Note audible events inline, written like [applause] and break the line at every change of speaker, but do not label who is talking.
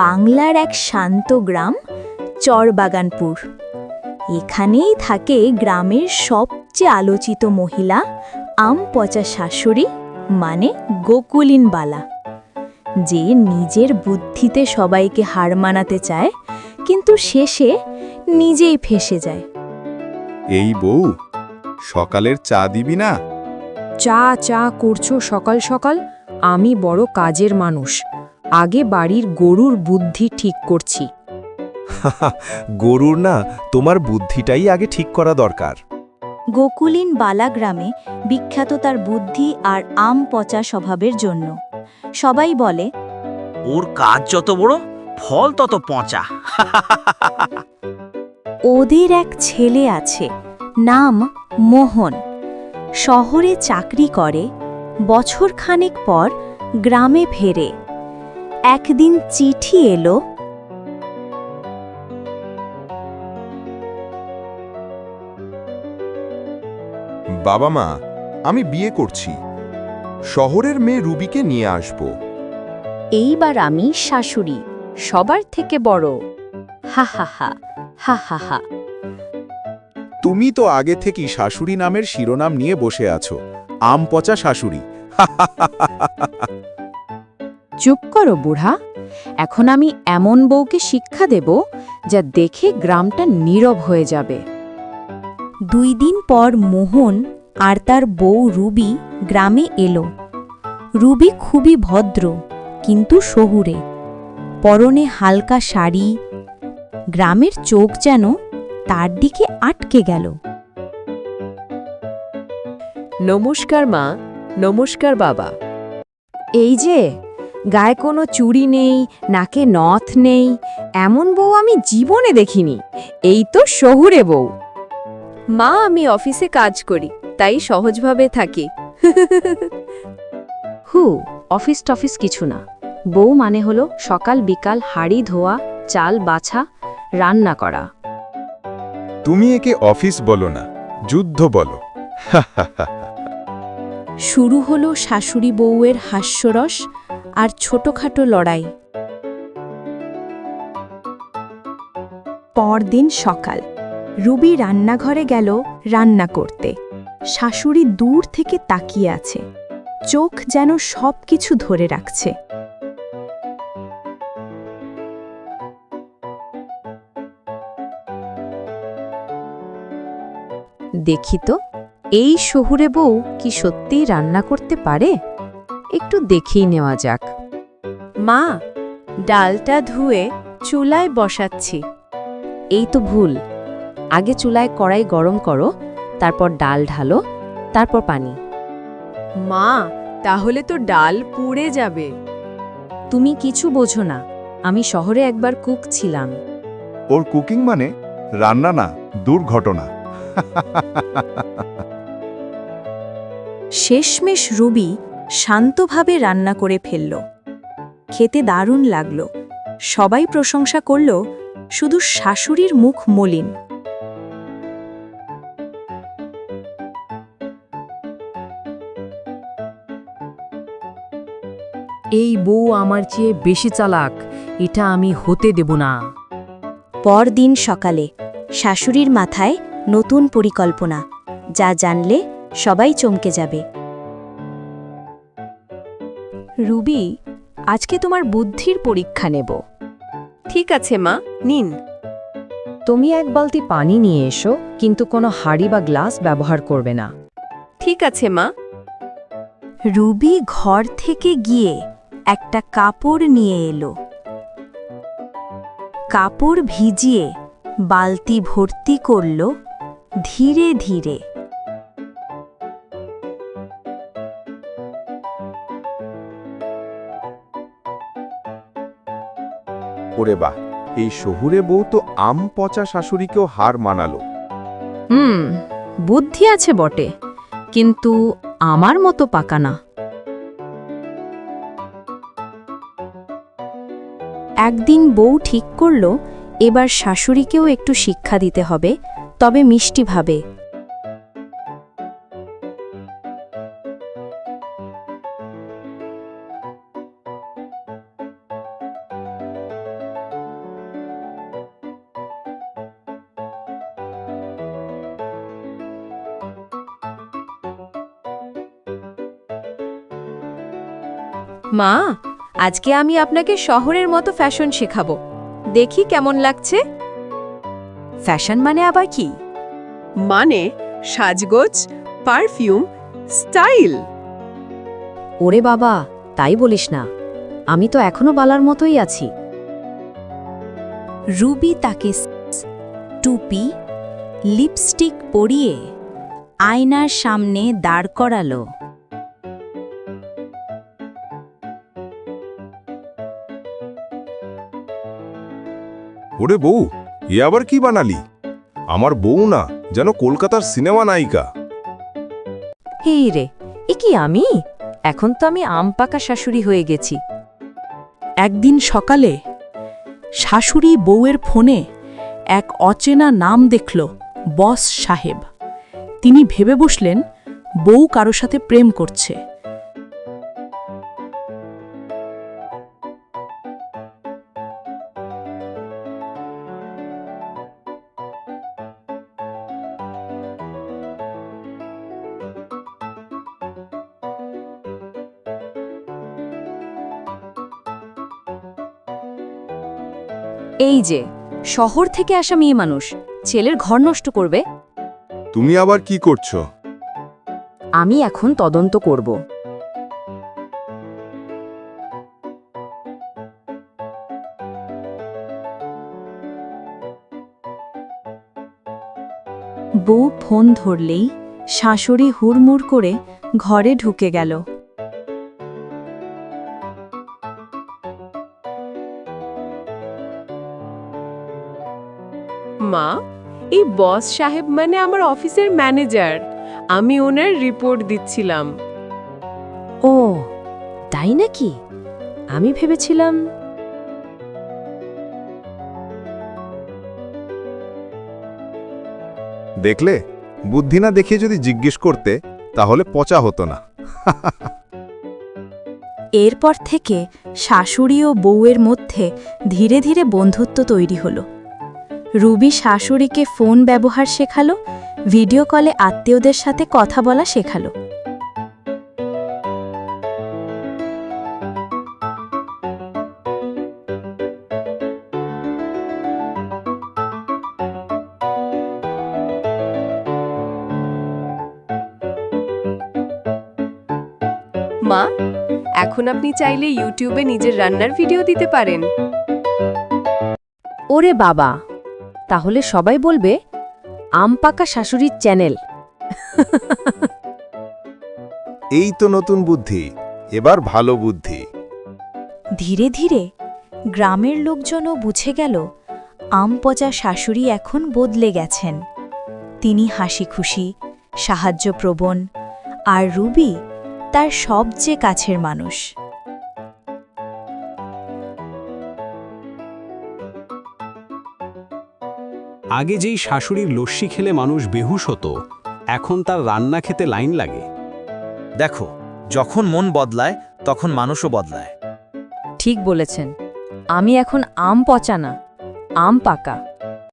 বাংলার এক শান্ত গ্রাম চরবাগানপুর। এখানেই থাকে গ্রামের সবচেয়ে আলোচিত মহিলা আম পচা শাশুড়ি মানে গোকুলিন বালা যে নিজের বুদ্ধিতে সবাইকে হার মানাতে চায় কিন্তু শেষে নিজেই ফেসে যায়।
এই বউ সকালের চা দিবি না?
চা চা করছ সকাল সকাল? আমি বড় কাজের মানুষ। আগে বাড়ির গরুর বুদ্ধি ঠিক করছি। [laughs]
গরুর না তোমার বুদ্ধিটাই আগে ঠিক করা দরকার।
গোকুলিন বালা গ্রামে বিখ্যাত তার বুদ্ধি আর আম পচা স্বভাবের জন্য। সবাই বলে
ওর কাজ যত বড় ফল তত পচা। [laughs]
ওদের এক ছেলে আছে নাম মোহন। শহরে চাকরি করে বছর খানেক পর গ্রামে ফেরে। একদিন চিঠি এলো
বাবা মা আমি বিয়ে করছি। শহরের মেয়ে রুবিকে নিয়ে আসব।
এইবার আমি শাশুড়ি সবার থেকে বড়। হা হা হা হা হা হা।
তুমি তো আগে থেকেই শাশুড়ি নামের শিরোনাম নিয়ে বসে আছো। আম পচা শাশুড়ি
চুপ করো বুড়া। এখন আমি এমন বউকে শিক্ষা দেব যা দেখে গ্রামটা নীরব হয়ে যাবে।
দুই দিন পর মোহন আর তার বউ রুবি গ্রামে এলো। রুবি খুবই ভদ্র কিন্তু শহুরে। পরনে হালকা শাড়ি। গ্রামের চোখ যেন তার দিকে আটকে গেল।
নমস্কার মা নমস্কার বাবা। এই যে গায়ে কোনো চুড়ি নেই নাকে নথ নেই এমন বউ আমি জীবনে দেখিনি। এই তো শহুরে বউ। মা আমি অফিসে কাজ করি তাই সহজভাবে থাকি। [laughs] হু অফিস টফিস কিছু না। বউ মানে হলো সকাল বিকাল হাড়ি ধোয়া চাল বাছা রান্না করা।
তুমি একে অফিস বলো না যুদ্ধ বলো। [laughs]
শুরু হলো শাশুড়ি বউয়ের হাস্যরস আর ছোটখাটো লড়াই। পরদিন সকাল, রুবি রান্নাঘরে গেল রান্না করতে। শাশুড়ি দূর থেকে তাকিয়ে আছে, চোখ যেন সব কিছু ধরে রাখছে।
দেখি তো, এই শহুরে বউ কি সত্যিই রান্না করতে পারে? একটু দেখেই নেওয়া যাক।
মা ডালটা ধুয়ে চুলায় বসাচ্ছি।
এই তো ভুল। আগে চুলায় কড়াই গরম করো তারপর ডাল ঢালো তারপর পানি।
মা তাহলে তো ডাল পুড়ে যাবে।
তুমি কিছু বোঝো না আমি শহরে একবার কুক ছিলাম।
ওর কুকিং মানে রান্না না দুর্ঘটনা।
শেষমেশ রুবি শান্তভাবে রান্না করে ফেলল। খেতে দারুণ লাগল। সবাই প্রশংসা করল শুধু শাশুড়ির মুখ মলিন।
এই বউ আমার চেয়ে বেশি চালাক এটা আমি হতে দেব না।
পরদিন সকালে শাশুড়ির মাথায় নতুন পরিকল্পনা যা জানলে সবাই চমকে যাবে। রুবি আজকে তোমার বুদ্ধির পরীক্ষা নেব।
ঠিক আছে মা নিন।
তুমি এক বালতি পানি নিয়ে এসো কিন্তু কোনো হাড়ি বা গ্লাস ব্যবহার করবে না।
ঠিক আছে মা।
রুবি ঘর থেকে গিয়ে একটা কাপড় নিয়ে এলো। কাপড় ভিজিয়ে বালতি ভর্তি করল ধীরে ধীরে।
ওরে বাহ এই শহুরে বউ তো আম পচা শাশুড়িকেও হার মানালো।
হুম, বুদ্ধি আছে বটে, কিন্তু আমার মতো পাকা না।
একদিন বউ ঠিক করল, এবার শাশুড়িকেও একটু শিক্ষা দিতে হবে, তবে মিষ্টিভাবে
মা আজকে আমি আপনাকে শহরের মতো ফ্যাশন শেখাবো। দেখি কেমন লাগছে।
ফ্যাশন মানে আবার কি?
মানে সাজগোজ পারফিউম স্টাইল।
ওরে বাবা তাই বলিস না। আমি তো এখনও বালার মতোই আছি।
রুবি তাকে টুপি লিপস্টিক পরিয়ে আয়নার সামনে দাঁড় করালো।
ওরে বউ এ আবার কি বানালি? আমার বউ না যেন কলকাতার সিনেমা নায়িকা।
হেই রে এ কি আমি? এখন তো আমি আম পাকা শাশুড়ি হয়ে গেছি।
একদিন সকালে শাশুড়ি বউয়ের ফোনে এক অচেনা নাম দেখল বস সাহেব। তিনি ভেবে বসলেন বউ কারও সাথে প্রেম করছে।
এই যে শহর থেকে আসা মেয়ে মানুষ ছেলের ঘর নষ্ট করবে।
তুমি আবার কি করছ?
আমি এখন তদন্ত করব।
বউ ফোন ধরলেই শাশুড়ি হুড়মুড় করে ঘরে ঢুকে গেল।
বস সাহেব মানে আমার অফিসের ম্যানেজার। আমি ওনার রিপোর্ট দিচ্ছিলাম।
ও তাই নাকি? আমি ভেবেছিলাম
দেখলে? বুদ্ধি না দেখিয়ে যদি জিজ্ঞেস করতে তাহলে পচা হতো না।
এরপর থেকে শাশুড়ি ও বউয়ের মধ্যে ধীরে ধীরে বন্ধুত্ব তৈরি হলো। রুবি শাশুড়িকে ফোন ব্যবহার শেখালো ভিডিও কলে আত্মীয়দের সাথে কথা বলা শেখালো।
মা এখন আপনি চাইলে ইউটিউবে নিজের রান্নার ভিডিও দিতে পারেন।
ওরে বাবা তাহলে সবাই বলবে আম পাকা শাশুড়ির চ্যানেল।
এই তো নতুন বুদ্ধি এবার ভালো বুদ্ধি।
ধীরে ধীরে গ্রামের লোকজনও বুঝে গেল আম পচা শাশুড়ি এখন বদলে গেছেন। তিনি হাসি খুশি সাহায্যপ্রবণ আর রুবি তার সবচেয়ে কাছের মানুষ।
আগে যেই শাশুড়ির লস্যি খেলে মানুষ বেহুশ হতো এখন তার রান্না খেতে লাইন লাগে।
দেখো যখন মন বদলায় তখন মানুষও বদলায়।
ঠিক বলেছেন। আমি এখন আম পচা না আম পাকা।